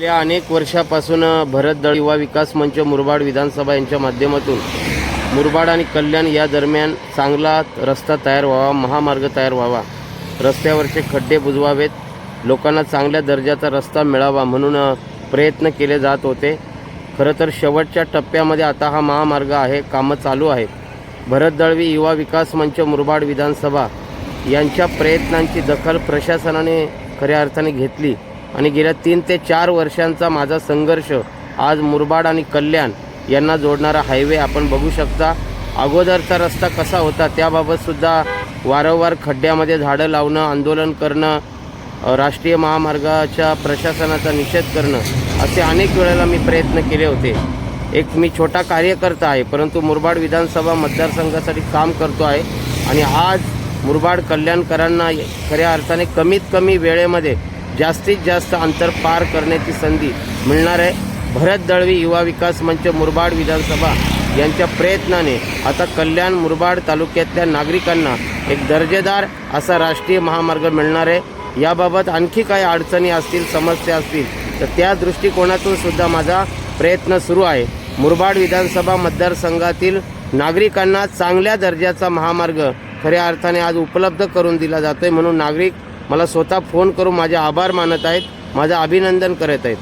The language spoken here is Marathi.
गेल्या अनेक वर्षापासून भरतदळ युवा विकास मंच मुरबाड विधानसभा यांच्या माध्यमातून मुरबाड आणि कल्याण या दरम्यान चांगला रस्ता तयार व्हावा महामार्ग तयार व्हावा रस्त्यावरचे खड्डे बुजवावेत लोकांना चांगल्या दर्जाचा रस्ता मिळावा म्हणून प्रयत्न केले जात होते. खरं तर शेवटच्या टप्प्यामध्ये आता हा महामार्ग आहे कामं चालू आहेत. भरत दळवी युवा विकास मंच मुरबाड विधानसभा यांच्या प्रयत्नांची दखल प्रशासनाने खऱ्या अर्थाने घेतली. आणि गेल्या तीन ते चार वर्षांचा माझा संघर्ष आज मुरबाड आणि कल्याण यांना जोडणारा हायवे आपण बघू शकता. अगोदरचा रस्ता कसा होता त्याबाबतसुद्धा वारंवार खड्ड्यामध्ये झाडं लावणं आंदोलन करणं राष्ट्रीय महामार्गाच्या प्रशासनाचा निषेध करणं असे अनेक वेळेला मी प्रयत्न केले होते. एक मी छोटा कार्यकर्ता आहे परंतु मुरबाड विधानसभा मतदारसंघासाठी काम करतो आहे. आणि आज मुरबाड कल्याणकरांना खऱ्या अर्थाने कमीत कमी वेळेमध्ये जास्तीत जास्त अंतर पार करण्याची संधी मिळणार आहे. भरत दळवी युवा विकास मंच मुरबाड विधानसभा यांच्या प्रयत्नाने आता कल्याण मुरबाड तालुक्यातल्या नागरिकांना एक दर्जेदार असा राष्ट्रीय महामार्ग मिळणार आहे. याबाबत आणखी काही अडचणी असतील समस्या असतील तर त्या दृष्टिकोनातून सुद्धा माझा प्रयत्न सुरू आहे. मुरबाड विधानसभा मतदारसंघातील नागरिकांना चांगल्या दर्जाचा महामार्ग खऱ्या अर्थाने आज उपलब्ध करून दिला जातोय म्हणून नागरिक मला स्वतः फोन करून माझे आभार मानत आहेत माझं अभिनंदन करत आहेत.